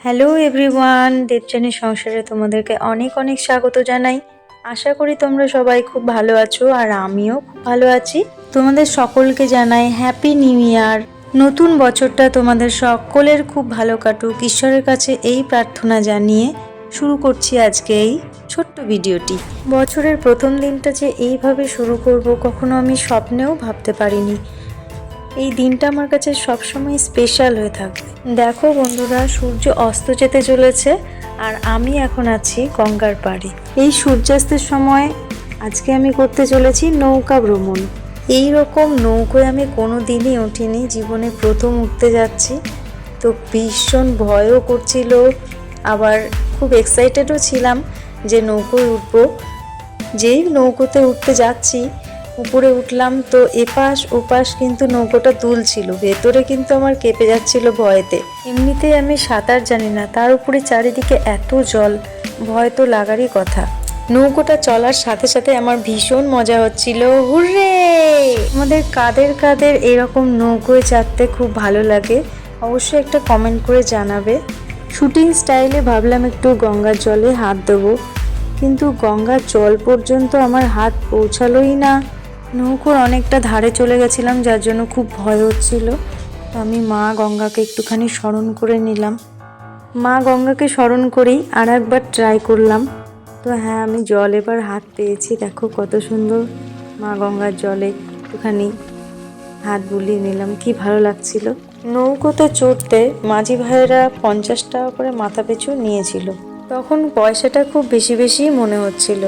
Hello everyone Debchani সংসারে তোমাদেরকে অনেক অনেক স্বাগত জানাই। আশা করি তোমরা সবাই খুব ভালো আছো আর আমিও খুব ভালো আছি। তোমাদের সকলকে জানাই হ্যাপি নিউ ইয়ার নতুন বছরটা তোমাদের সকলের খুব ভালো কাটুক। ঈশ্বরের কাছে এই প্রার্থনা জানিয়ে শুরু করছি আজকে এই ছোট্ট ভিডিওটি। বছরের প্রথম দিনটা যে এইভাবে শুরু করব কখনো আমি স্বপ্নেও ভাবতে পারিনি। এই দিনটা আমার কাছে সবসময় স্পেশাল হয়ে থাকবে। দেখো বন্ধুরা, সূর্য অস্ত যেতে চলেছে আর আমি এখন আছি গঙ্গার পাড়ে। এই সূর্যাস্তের সময় আজকে আমি করতে চলেছি নৌকা ভ্রমণ। এই রকম নৌকোয় আমি কোনো দিনই উঠিনি, জীবনে প্রথম উঠতে যাচ্ছি। তো ভীষণ ভয়ও করছিল, আবার খুব এক্সাইটেডও ছিলাম যে নৌকোয় উঠবো। যেই নৌকোতে উঠতে যাচ্ছি উপরে উঠলাম, তো এপাশ ওপাশ কিন্তু নৌকোটা দুলছিল। ভেতরে কিন্তু আমার কেঁপে যাচ্ছিল ভয়েতে। এমনিতেই আমি সাঁতার জানি না, তার উপরে চারিদিকে এত জল, ভয় তো লাগারই কথা। নৌকোটা চলার সাথে সাথে আমার ভীষণ মজা হচ্ছিল। হুররে! আমাদের কাদের কাদের এরকম নৌকোয় চাপতে খুব ভালো লাগে, অবশ্যই একটা কমেন্ট করে জানাবে। শুটিং স্টাইলে ভাবলাম একটু গঙ্গার জলে হাত দেবো, কিন্তু গঙ্গার জল পর্যন্ত আমার হাত পৌঁছালোই না। নৌকোর অনেকটা ধারে চলে গেছিলাম, যার জন্য খুব ভয় হচ্ছিল। তো আমি মা গঙ্গাকে একটুখানি স্মরণ করে নিলাম। মা গঙ্গাকে স্মরণ করেই আর একবার ট্রাই করলাম। তো হ্যাঁ আমি জল এবার হাত পেয়েছি। দেখো কত সুন্দর মা গঙ্গার জলে একটুখানি হাত বুলিয়ে নিলাম, কি ভালো লাগছিল। নৌকোতে চড়তে মাঝি ভাইয়েরা পঞ্চাশ টাকা করে মাথা পিছু নিয়েছিল। তখন পয়সাটা খুব বেশি বেশি মনে হচ্ছিল।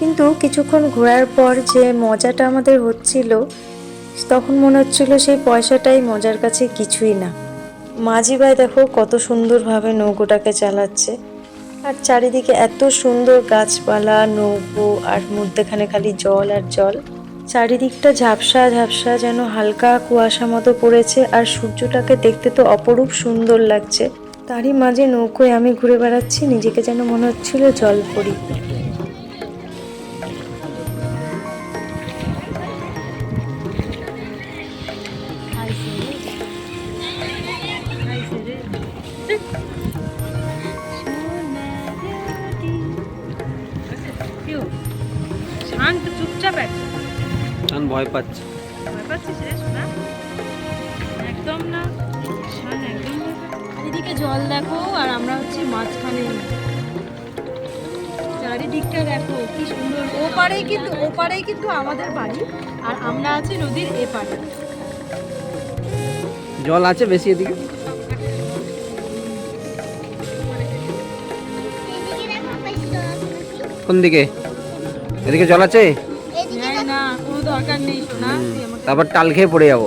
কিন্তু কিছুক্ষণ ঘোরার পর যে মজাটা আমাদের হচ্ছিল, তখন মনে হচ্ছিল সেই পয়সাটাই মজার কাছে কিছুই না। মাঝি ভাই দেখো কত সুন্দরভাবে নৌকোটাকে চালাচ্ছে। আর চারিদিকে এত সুন্দর গাছপালা, নৌকো আর মধ্যেখানে খালি জল আর জল। চারিদিকটা ঝাপসা ঝাপসা যেন হালকা কুয়াশা মতো পড়েছে আর সূর্যটাকে দেখতে তো অপরূপ সুন্দর লাগছে। তারই মাঝে নৌকোয় আমি ঘুরে বেড়াচ্ছি, নিজেকে যেন মনে হচ্ছিল জল পড়ি শান্ত চুপচাপ একদম ভয় পাচ্ছি। ভয় পাচ্ছিস রে শোনা একদম না। শান একদম এদিকে জল দেখো আর আমরা হচ্ছে মাঝখানে। চারিদিকটা দেখো কি সুন্দর। ওপারেই কিন্তু ওপারেই কিন্তু আমাদের বাড়ি আর আমরা আছি নদীর এপারে। জল আছে বেশি এদিকে? কোন দিকে? এদিকে জল আছে? তারপর টাল খেয়ে পড়ে যাব।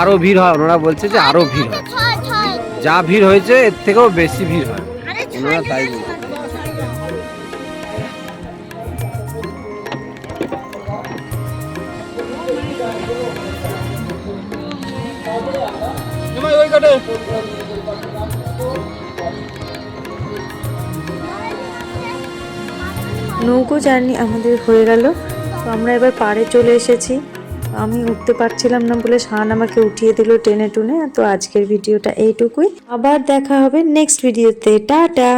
আরও ভিড় হয় ওনারা বলছে যে আরও ভিড় হয়। যা ভিড় হয়েছে এর থেকেও বেশি ভিড় হয়। ওনারা তাই বলছে। নৌকো জার্নি আমাদের হয়ে গেল। তো আমরা এবার পাড়ে চলে এসেছি। আমি উঠতে পারছিলাম না বলে শান আমাকে উঠিয়ে দিল টেনে টুনে তো আজকের ভিডিওটা এইটুকুই। আবার দেখা হবে নেক্সট ভিডিওতে টাটা!